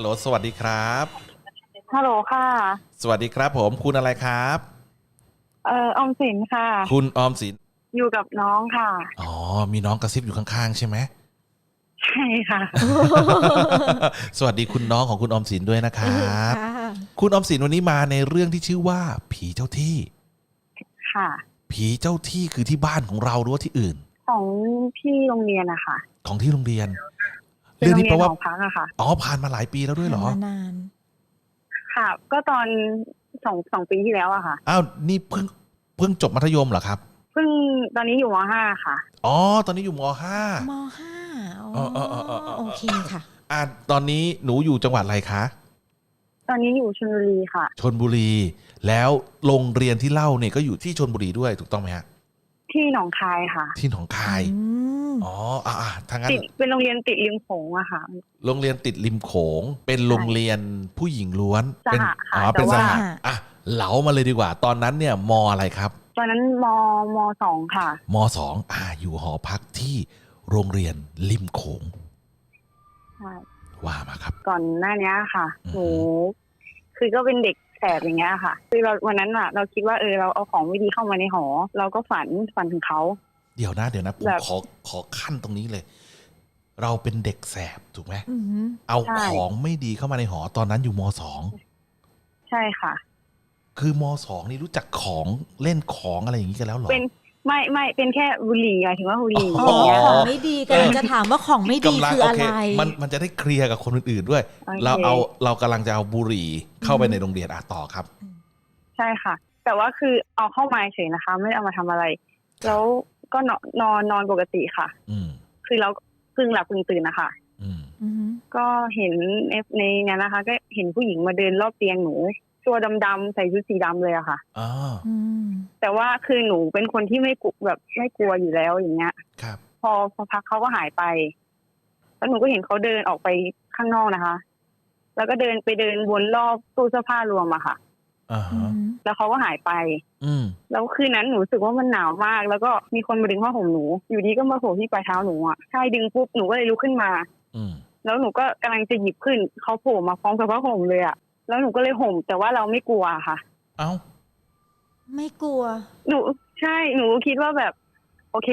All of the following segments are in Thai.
ฮัลโหลสวัสดีครับ ฮัลโหลค่ะ สวัสดีครับผมคุณอะไรครับ เอ่อออมสินค่ะ คุณออมสิน อยู่กับน้องค่ะ อ๋อ มีน้องกระซิบอยู่ข้างๆ ใช่ไหม ใช่ค่ะ สวัสดีคุณน้องของคุณออมสินด้วยนะครับค่ะคุณออมสินวันนี้มาในเรื่องที่ชื่อว่า ผีเจ้าที่ ค่ะ ผีเจ้าที่คือที่บ้านของเราหรือว่าที่อื่น ของพี่โรงเรียนอะค่ะ ของที่โรงเรียน เป็นเรื่องโรงนี้เรีแปยลนว่าของพักอะค่ะ อ๋อผ่านมาหลายปีแล้วด้วยเหรอผ่านมานานค่ะ ก็ตอนสองสองปีที่แล้วอะค่ะ อ้าวนี่เพิ่งเพิ่งจบมัธยมเหรอครับ เพิ่งตอนนี้อยู่มห้าค่ะ อ๋อ ตอนนี้อยู่มห้า มห้าเออเออเออเออเออโอเคค่ะ อ่าตอนนี้หนูอยู่จังหวัดอะไรคะตอนนี้อยู่ชลบุรีค่ะ ชนบุรี แล้วโรงเรียนที่เล่าเนี่ยก็อยู่ที่ชนบุรีด้วยถูกต้องไหมฮะ ที่หนองคายค่ะ ที่หนองคาย อืมอ๋ออ่าอ่าทางนั้นติดเป็นโรงเรียนติดริมโขงอะค่ะ โรงเรียนติดริมโขง เป็นโรงเรียนผู้หญิงล้วน สหะเป็นค่ะอ๋อเป็นแต่สว่าหะอะเหลามาเลยดีกว่า ตอนนั้นเนี่ยมอะไรครับ ตอนนั้นมมสองค่ะ มสองอ่าอยู่หอพักที่โรงเรียนริมโขงใช่ ว่ามาครับ ก่อนหน้านี้ค่ะ อืม หนู คือก็เป็นเด็ก แสบอย่างเงี้ยค่ะ คือเราวันนั้นอะเราคิดว่าเออเราเอาของไม่ดีเข้ามาในหอ เราก็ฝันฝันถึงเขา เดี๋ยวนะเดี๋ยวนะผมแบบขอขอขั้นตรงนี้เลย เราเป็นเด็กแสบถูกไหมอืมเอาใช่ ของไม่ดีเข้ามาในหอตอนนั้นอยู่มสองใช่ค่ะ คือมสองนี่รู้จักของเล่นของอะไรอย่างนี้กันแล้วเหรอเป็น ไม่ไม่เป็นแค่บุหรี่หมายถึงว่าบุหรี่อ๋อ๋อออย่างเงี้ยของค่ะไม่ดีกำลังจะถามว่าของไม่ดีกำลังคืออะไรโมันมันจะได้เคลียร์กับคนอื่นๆด้วย โอเค เราเอาเรากำลังจะเอาบุหรี่เข้าไปในโรงเรียนอะต่อครับ ใช่ค่ะ แต่ว่าคือเอาเข้ามาเฉยนะคะ ไม่ได้เอามาทำอะไร แล้วก็นอนนอนนอนปกติค่ะ อืมคือเราเพิ่งหลับเพิ่งตื่นนะคะ อืมอืมก็เห็นในในนั้นนะคะ ก็เห็นผู้หญิงมาเดินรอบเตียงหนู ตัวดำๆใส่ชุดสีดำเลยอะค่ะ อ๋ออืมแต่ว่าคือหนูเป็นคนที่ไม่กลัวแบบไม่กลัวอยู่แล้วอย่างเงี้ย ครับ พอพอพักเขาก็หายไป แล้วหนูก็เห็นเขาเดินออกไปข้างนอกนะคะ แล้วก็เดินไปเดินวนรอบตู้เสื้อผ้ารวมอะค่ะ อ่าอืฮะมแล้วเขาก็หายไป อืม แล้วคืนนั้นหนูรู้สึกว่ามันหนาวมาก แล้วก็มีคนมาดึงผ้าห่มหนู อยู่ดีก็มาโผล่ที่ปลายเท้าหนูอะ ใช่ดึงปุ๊บหนูก็เลยลุกขึ้นมา อืม แล้วหนูก็กำลังจะหยิบขึ้น เขาโผล่มาพร้อมกับผ้าห่มเลยอะ แล้วหนูก็เลยห่ม แต่ว่าเราไม่กลัวค่ะ เอ้า ไม่กลัว หนูใช่หนูคิดว่าแบบ โอเค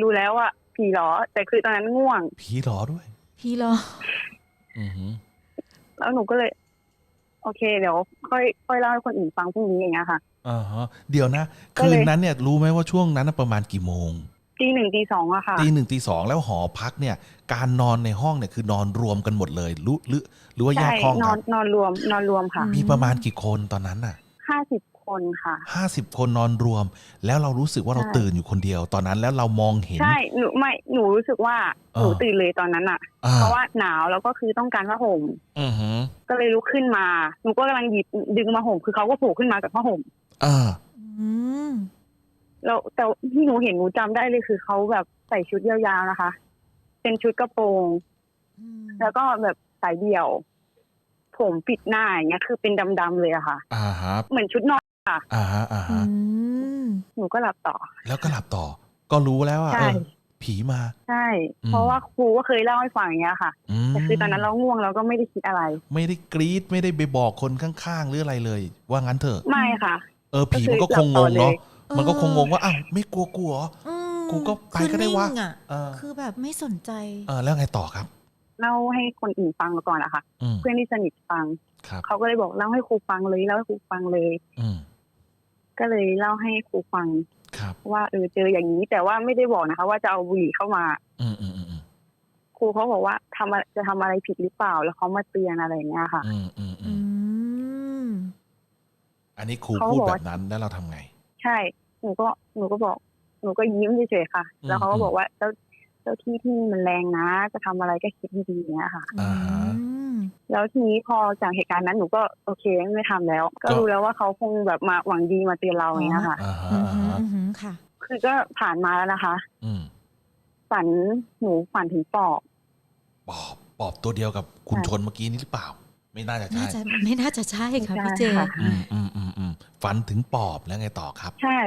รู้แล้วอะผีเหรอ แต่คือตอนนั้นง่วง ผีหลอด้วย พี่เหรอ อือหือ แล้วหนูก็เลย โอเค เดี๋ยว ค่อยค่อยเล่าให้คนอื่นฟังพรุ่งนี้อย่างเงี้ยค่ะ อ่าฮะเดี๋ยวนะ ก็คืเลย นนั้นเนี่ยรู้ไหมว่าช่วงนั้นน่ะประมาณกี่โมง ตีหนึ่งตีสองอะค่ะตีหนึ่งตีสองแล้วหอพักเนี่ย การนอนในห้องเนี่ยคือนอนรวมกันหมดเลยรู้หรือหรือว่าแยใช่กห้องนคอรันบนอนรวมนอนรวมค่ะอื มีประมาณกี่คนตอนนั้นน่ะห้าสิบคนค่ะ ห้าสิบคนนอนรวม แล้วเรารู้สึกว่าเราใช่ ตื่นอยู่คนเดียว ตอนนั้นแล้วเรามองเห็น ใช่หนูไม่หนูรู้สึกว่าอ่าหนูตื่นเลยตอนนั้นอะอ่าเพราะว่าหนาวแล้วก็คือต้องการผ้าห่มอือหือก็เลยลุกขึ้นมาหนูก็กำลังหยิบดึงมาห่มคือเขาก็โผล่ขึ้นมากับผ้าห่ม อ่า อืม แล้วแต่ที่หนูเห็นหนูจำได้เลยคือเขาแบบใส่ชุดยาวๆนะคะ เป็นชุดกระโปรง อืมแล้วก็แบบสายเดี่ยว ผมปิดหน้าอย่างเงี้ยคือเป็นดำๆเลยอะค่ะ อ่าฮะเหมือนชุดนอนอ่าฮะอ่าอืฮะมหนูก็หลับต่อ แล้วก็หลับต่อ ก็รู้แล้วว่าใช่ เออผีมา ใช่ อืม เพราะว่าครูก็เคยเล่าให้ฟังอย่างเงี้ยค่ะมแต่คือตอนนั้นเราง่วงเราก็ไม่ได้คิดอะไร ไม่ได้กรี๊ดไม่ได้ไปบอกคนข้างๆหรืออะไรเลย ว่างั้นเถอะ ไม่ค่ะ เออผีก็คือมันก็คงงงหลับต่อเลยเนาะ มันก็คงงงว่าอ้าวไม่กลัวกลัวเหรออืมกูก็ไปก็ได้วะคือนิ่งอะเออคือแบบไม่สนใจ เออแล้วไงต่อครับ เล่าให้คนอื่นฟังมาก่อนอะค่ะ อืมเพื่อนที่สนิทฟัง ครับเขาก็เลยบอกเล่าให้ครูฟังเลยเล่าให้ครูฟังเลย อืมก็เลยเล่าให้ครูฟังครับ ว่าเออเจออย่างนี้ แต่ว่าไม่ได้บอกนะคะ ว่าจะเอาบุหรี่เข้ามา อืมอืมอืมอืมครูเขาบอกว่าทำอะไรจะทำอะไรผิดหรือเปล่า แล้วเขามาเตือนอะไรอย่างเงี้ยค่ะ อืมอืมอือืมม อันนี้ครูเขาพูดบอก แบว่าบนั้นแล้วเราทำไง ใช่ หนูก็หนูก็บอก หนูก็ยิ้มเฉยๆค่ะอืมแล้วเขาก็อืมบอกว่าเจ้าเจ้าที่ที่มันแรงนะ จะทำอะไรก็คิดดีๆอย่างเงี้ยค่ะอ่าฮะอืมแล้วทีนี้พอจากเหตุการณ์นั้นหนูก็โอเคไม่ทำแล้วก็ก็รู้แล้วว่าเขาคงแบบมาหวังดีมาเตือนเราอย่างเงี้ยค่ะอ่าฮะอืมอ่าอืมฮะอืมค่ะคือก็ผ่านมาแล้วนะคะอืมฝันหนูฝันถึงปอบปอบปอบตัวเดียวกับคุณใช่ชนเมื่อกี้นี้หรือเปล่า ไม่น่าจะน่าใช่จะไม่น่าจะใช่ค่ะพี่เจใช่ค่ะอืมอืมอืมอืมฝันถึงปอบแล้วไงต่อครับ ใช่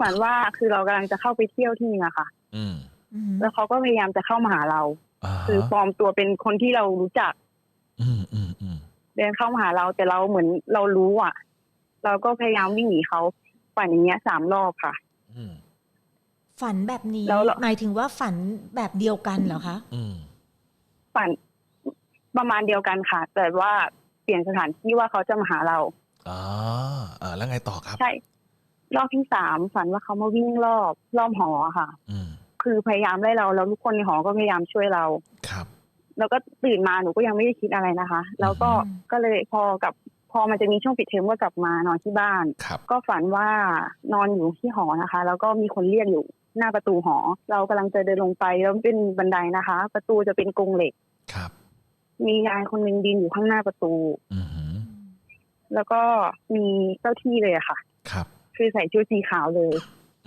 ฝันว่าคือเรากำลังจะเข้าไปเที่ยวที่นึงอะค่ะ อืมอืมแล้วเขาก็พยายามจะเข้ามาหาเราอ่าคือฮะปลอมตัวเป็นคนที่เรารู้จักอืมอืมเดินเข้ามาหาเราแต่เราเหมือนเรารู้อะ เราก็พยายามวิ่งหนีเขาฝันอย่างเงี้ยสามรอบค่ะ อืมฝันแบบนี้แล้วเหรอหมายถึงว่าฝันแบบเดียวกันเหรอคะอืมฝันประมาณเดียวกันค่ะ แต่ว่าเปลี่ยนสถานที่ว่าเขาจะมาหาเราอ๋ออ่าแล้วไงต่อครับ ใช่ รอบที่สามฝันว่าเขามาวิ่งรอบรอบหอค่ะอืมคือพยายามไล่เราแล้วทุกคนในหอก็พยายามช่วยเราครับ แล้วก็ตื่นมาหนูก็ยังไม่ได้คิดอะไรนะคะ แล้วก็อืมก็เลยพอกับพอมันจะมีช่วงปิดเทอมก็กลับมานอนที่บ้านครับก็ฝันว่านอนอยู่ที่หอนะคะ แล้วก็มีคนเรียกอยู่หน้าประตูหอ เรากำลังจะเดินลงไปแล้วเป็นบันไดนะคะ ประตูจะเป็นกรงเหล็กครับ มียายคนหนึ่งยืนอยู่ข้างหน้าประตูอือหือแล้วก็มีเจ้าที่เลยอะค่ะ ครับ คือใส่ชุดสีขาวเลย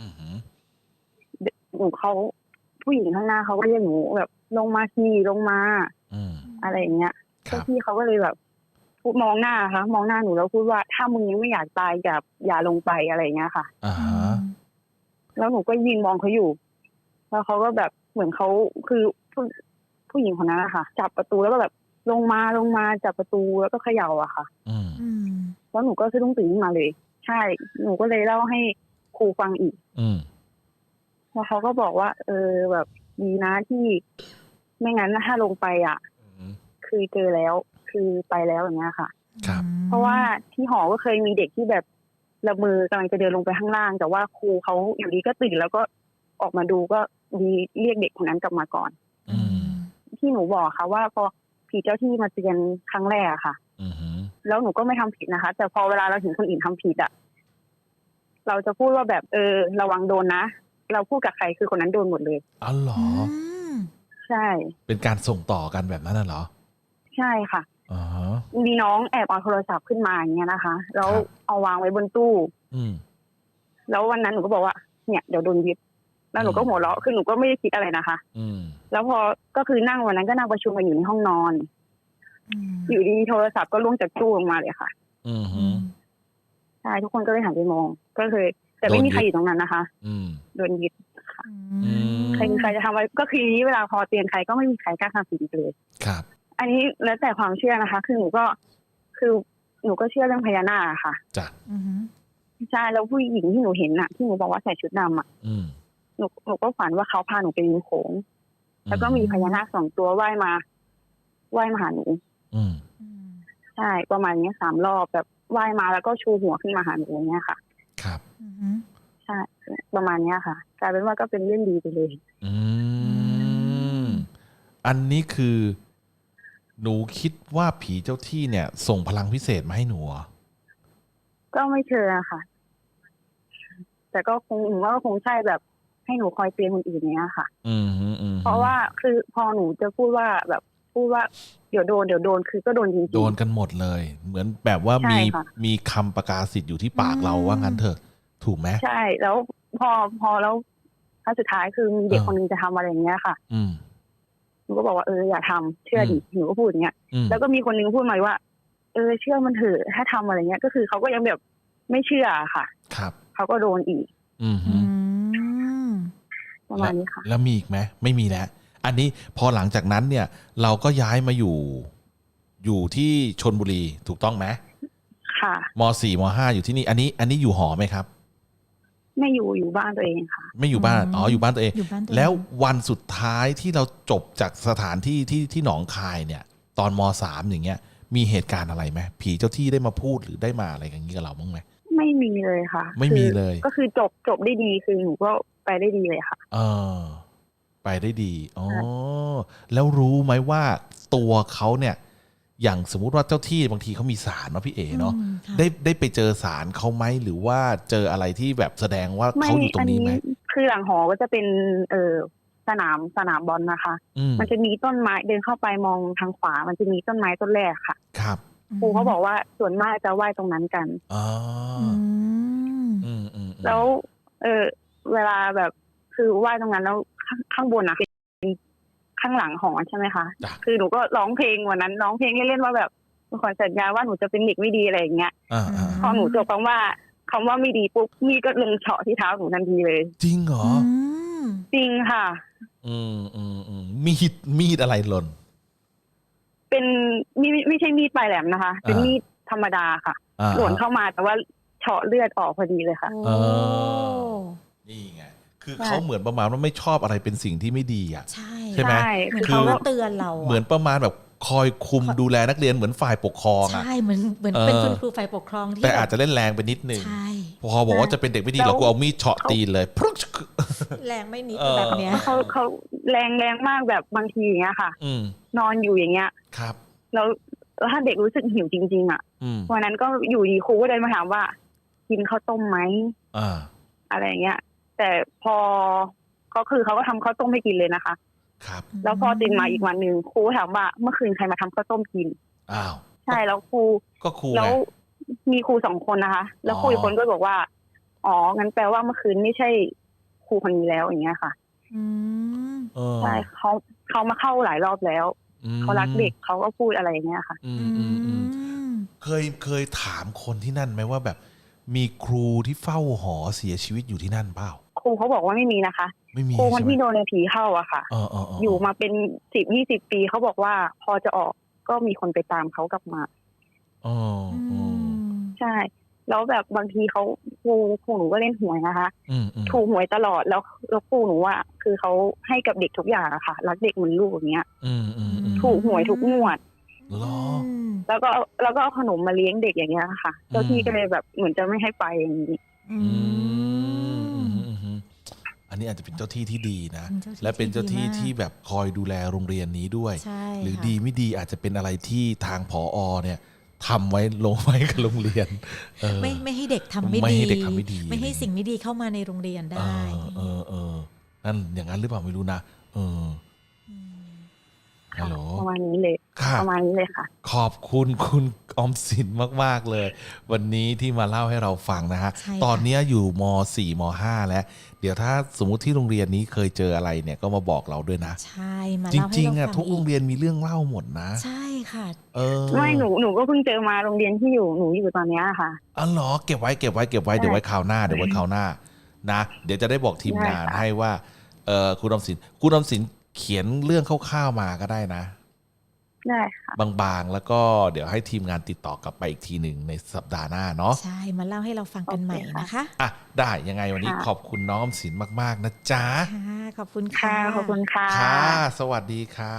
อือหือหนูเขาผู้หญิงข้างหน้าเขาก็เรียกหนูแบบลงมาทีลงมาอืมอะไรอย่างเงี้ยครัเจ้าบที่เขาก็เลยแบบพูดมองหน้าค่ะ มองหน้าหนูแล้วพูดว่าถ้ามึงยังไม่อยากตายอย่าอย่าลงไปอะไรอย่างเงี้ยค่ะอ่าอืฮะมแล้วหนูก็ยืนมองเขาอยู่ แล้วเขาก็แบบเหมือนเขาคือผู้ผู้หญิงคนนั้นนะคะจับประตูแล้วก็แบบลงมาลงมาจับประตูแล้วก็เขย่าอะค่ะอืมอืมแล้วหนูก็สะดุ้งตื่นขึ้นมาเลย ใช่ หนูก็เลยเล่าให้ครูฟังอีก อืมแล้วเขาก็บอกว่า เออแบบดีนะที่ไม่งั้นถ้าลงไปอะอืมคือเจอแล้ว คือไปแล้วอย่างเงี้ยค่ะ ครับ เพราะว่าที่หอก็เคยมีเด็กที่แบบละเมือกำลังจะเดินลงไปข้างล่าง แต่ว่าครูเขาอยู่ดีก็ตื่นแล้วก็ออกมาดูก็มีเรียกเด็กคนนั้นกลับมาก่อน อืมที่หนูบอกค่ะว่าพอผีเจ้าที่มาเตือนครั้งแรกอะค่ะ อือหือ แล้วหนูก็ไม่ทำผิดนะคะ แต่พอเวลาเราเห็นคนอื่นทำผิดอะเราจะพูดว่าแบบเออ ระวังโดนนะ เราพูดกับใครคือคนนั้นโดนหมดเลยอ๋อเหรอมใช่ เป็นการส่งต่อกันแบบนั้นน่ะเหรอ ใช่ค่ะอ๋อฮะมีน้องแอบเอาโทรศัพท์ขึ้นมาอย่างเงี้ยนะคะ แล้วครับเอาวางไว้บนตู้ อืมแล้ววันนั้นหนูก็บอกว่า เนี่ยเดี๋ยวโดนยึดแล้วหนูก็อืมหัวเราะคือหนูก็ไม่ได้คิดอะไรนะคะ อืมแล้วพอก็คือนั่งวันนั้นก็นั่งประชุมกันอยู่ในห้องนอน อืมอยู่ดีๆโทรศัพท์ก็ล่วงจากตู้ลงมาเลยค่ะอืมอืหือมใช่ทุกคนก็เลยหันไปมอง ก็เลย แต่ไม่มีใครอยู่ตรงนั้นนะคะอืมโดนยึดอืมใครมีใครจะทำอะไรก็คือทีนี้เวลาพอเตือนใครก็ไม่มีใครกล้าทำสิ่งนี้เลยครับ อันนี้แล้วแต่ความเชื่อนะคะ คือหนูก็คือหนูก็เชื่อเรื่องพญานาคอะค่ะจ้ะอืมใช่แล้วผู้หญิงที่หนูเห็นน่ะ ที่หนูบอกว่าใส่ชุดดำอะอืมหนูหนูก็ฝันว่าเขาพาหนูไปริมโขงแล้วก็มีพญานาคสองตัวว่ายมาว่ายมาหาหนู อืมอืมใช่ประมาณเนี้ยสามรอบแบบว่ายมาแล้วก็ชูหัวขึ้นมาหาหนูอย่างเงี้ยค่ะ ครับอืมใช่ประมาณเนี้ยค่ะกลายเป็นว่าก็เป็นเรื่องดีไปเลย อืมอันนี้คือ หนูคิดว่าผีเจ้าที่เนี่ย ส่งพลังพิเศษมาให้หนูเหรอก็ไม่เชิงอะค่ะ แต่ก็คงหนูว่าก็คงใช่แบบให้หนูคอยเตือนคนอื่นเนี้ยค่ะ อืมฮึอืมฮึเพราะว่าคือพอหนูจะพูดว่าแบบ พูดว่าเดี๋ยวโดนเดี๋ยวโดนคือก็โดนจริงๆโดนกันหมดเลย เหมือนแบบว่าใช่มีค่ะมีคำประกาศสิทธิ์อยู่ที่ปากเราว่างั้นเถอะ ถูกไหมใช่ แล้วพอพอแล้วครั้งสุดท้ายคือมีเด็กเออคนนึงจะทำอะไรอย่างเงี้ยค่ะ อืมหนูก็บอกว่าเอออย่าทำเชื่อดิหนูก็พูดอย่างเงี้ยอืมแล้วก็มีคนนึงพูดมาว่า เออเชื่อมันเถอะถ้าทำอะไรเงี้ย ก็คือเขาก็ยังแบบไม่เชื่อค่ะ ครับเขาก็โดนอีก อืมฮึอืมประมาณนี้ค่ะ แล้วมีอีกไหมไม่มีแล้ว อันนี้พอหลังจากนั้นเนี่ย เราก็ย้ายมาอยู่อยู่ที่ชนบุรีถูกต้องไหมค่ะมสี่มห้าอยู่ที่นี่ อันนี้ อันนี้อยู่หอไหมครับ ไม่อยู่อยู่บ้านตัวเองค่ะ ไม่อยู่บ้านอืมอ๋ออยู่บ้านตัวเองอยู่บ้านตัวเอง แล้ววันสุดท้ายที่เราจบจากสถานที่ที่ที่หนองคายเนี่ย ตอนมสามอย่างเงี้ย มีเหตุการณ์อะไรไหมผีเจ้าที่ได้มาพูดหรือได้มาอะไรอย่างนี้กับเราบ้างไหมไม่มีเลยค่ะ ไม่มีคือเลย ก็คือจบจบได้ดีคือหนูก็ไปได้ดีเลยค่ะ เออ ไปได้ดี อ๋อ แล้วรู้ไหมว่าตัวเขาเนี่ย อย่างสมมุติว่าเจ้าที่บางทีเขามีสารเนาะพี่เอ๋เนาะอืมค่ะได้ได้ไปเจอสารเขาไหมหรือว่าเจออะไรที่แบบแสดงว่าไม่เขาอยู่ตรงนี้ไหมคือหลังหอก็จะเป็น เออสนามสนามบอลนะคะอืมมันจะมีต้นไม้เดินเข้าไปมองทางขวา มันจะมีต้นไม้ต้นแรกค่ะ ครับครูเขาบอกว่าส่วนมากจะไหว้ตรงนั้นกันอ๋ออืมอืมอืมอืมแล้ว เออเวลาแบบคือไหว้ตรงนั้นแล้ว ข้างข้างบนอะเป็นข้างหลังหอใช่ไหมคะจ้ะคือหนูก็ร้องเพลงวันนั้นร้องเพลงเล่นๆว่าแบบขอสัญญาว่าหนูจะเป็นเด็กไม่ดีอะไรอย่างเงี้ยอ่าอ่าพอหนูจบคำว่าคำว่าไม่ดีปุ๊บมีดก็ลงเฉาะที่เท้าหนูทันทีเลย จริงเหรออืมจริงค่ะ อืมอืมอืมมีดมีดอะไรหล่นเป็นมีดไม่ใช่มีดปลายแหลมนะคะ เป็นอ่ามีมีดธรรมดาค่ะอ่าหลวนเข้ามาแต่ว่าเฉาะเลือดออกพอดีเลยค่ะโอ้เออนี่ไง คือใช่เขาเหมือนประมาณว่าไม่ชอบอะไรเป็นสิ่งที่ไม่ดีอะใช่ใช่ไหมเหมือนคือเขาว่าเตือนเราะเหมือนประมาณแบบคอยคุมดูแลนักเรียนเหมือนฝ่ายปกครองอะใช่เหมือนเหมือนเออเป็นคุณครูฝ่ายปกครองที่แต่อาจแบบจะเล่นแรงไปนิดนึงใช่พอบอกว่าจะเป็นเด็กไม่ดีแล้วเราก็เอามีดเฉาะตีนเลยพรุชแรงไม่นิดเออแบบเนี้ยเขาเขาแรงแรงมากแบบบางทีอย่างเงี้ยค่ะอืมนอนอยู่อย่างเงี้ยครับแล้วแล้วถ้าเด็กรู้สึกหิวจริง ๆ อะอืมวันนั้นก็อยู่ดีครูก็เดินมาถามว่า กินข้าวต้มไหมอ่าอะไรอย่างเงี้ย แต่พอก็คือเขาก็ทำข้าวต้มให้กินเลยนะคะ ครับ แล้วพอตื่นมาอีกวันหนึ่งครูถามว่าเมื่อคืนใครมาทำข้าวต้มกิน อ้าว ใช่แล้วครูก็ครูแล้ไง วมีครูสองคนนะคะ แล้วครูอ๋ออีอีกคนก็บอกว่า อ๋องั้นแปลว่าเมื่อคืนไม่ใช่ครูคนนี้แล้วอย่างเงี้ยค่ะอืม เออใช่เขาเขามาเข้าหลายรอบแล้วอืมเขารักเด็กเขาก็พูดอะไรอย่างเงี้ยค่ะ อืมอืมอืมมเคยเคยถามคนที่นั่นไหมว่าแบบ มีครูที่เฝ้าหอเสียชีวิตอยู่ที่นั่นเปล่าค รูเขาบอกว่าไม่มีนะคะ ไม่มีครูคนใช่ไหมที่โดนผีเข้าอะค่ะเออเออเอยู่มาเป็นสิบยี่สิบปีเขาบอกว่าพอจะออกก็มีคนไปตามเขากลับมาเออเออใช่ แล้วแบบบางทีเขาครูครูหนูก็เล่นหวยนะคะอืมอืมถูกหวยตลอดแล้วแล้วครูหนูอะคือเขาให้กับเด็กทุกอย่างอะค่ะ รักเด็กเหมือนลูกอย่างเงี้ยอืมอืมอืมถูกหวยทุกงวดเหรอมแล้วก็แล้วก็เอาขนมมาเลี้ยงเด็กอย่างเงี้ยค่ะเจ้าที่ก็เลยแบบเหมือนจะไม่ให้ไปอย่างนี้ อื อืมอื ม มอืมอืมอั นนี้อาจจะเป็นเจ้าที่ที่ดีนะเป็นเจ้าที่และเป็นเจ้าที่ที่ดีมากที่แบบคอยดูแลโรงเรียนนี้ด้วยใช่หรือค่ะดีไม่ดีอาจจะเป็นอะไรที่ทางผอเนี่ยทำไว้ลงไว้กับโรงเรียนเออไม่ไม่ให้เด็กทำไม่ไม่ดีให้เด็กทำไม่ดี ไม่ให้สิ่งไม่ดีเข้ามาในโรงเรียนเอได้อเออเออนั่นอย่างนั้นหรือเปล่าไม่รู้นะเออมฮัลโหลประมาณนี้เลยค่ะประมาณนี้เลยค่ะ ขอบคุณคุณ ออมสินมาก ๆ เลย วันนี้ที่มาเล่าให้เราฟังนะฮะ ใช่ค่ะ ตอนเนี้ยอยู่ม 4 ม 5 แล้ว เดี๋ยวถ้าสมมุติที่โรงเรียนนี้เคยเจออะไรเนี่ยก็มาบอกเราด้วยนะ ใช่มาจเล่าให้ริงเราๆอะฟัทุกโรงเรียนมีเรื่องเล่าหมดนะ ใช่ค่ะ เออไม่หนูหนูก็เพิ่งเจอมาโรงเรียนที่อยู่หนูอยู่ตอนเนี้ยค่ะ อ๋อเหรอเก็บไว้เก็บไว้เก็บไว้ใช่เดี๋ยวไว้คราวหน้าเดี๋ยวไว้คราวหน้านะ เดี๋ยวจะได้บอกทีมงานได้ค่ะ ให้ว่าเออคุณออมสินคุณออมสินเขียนเรื่องคร่าวๆมาก็ได้นะ ได้ค่ะ บางๆ แล้วก็เดี๋ยวให้ทีมงานติดต่อกลับไปอีกทีหนึ่งในสัปดาห์หน้าเนาะใช่ มาเล่าให้เราฟังกันใหม่โอเคค่ะนะคะ อะ ได้ยังไงวันนี้ค่ะขอบคุณน้องออมสินมาก ๆ นะจ๊ะ ค่ะ ขอบคุณค่ะค่ะขอบคุณค่ะ ค่ะ สวัสดีค่ะ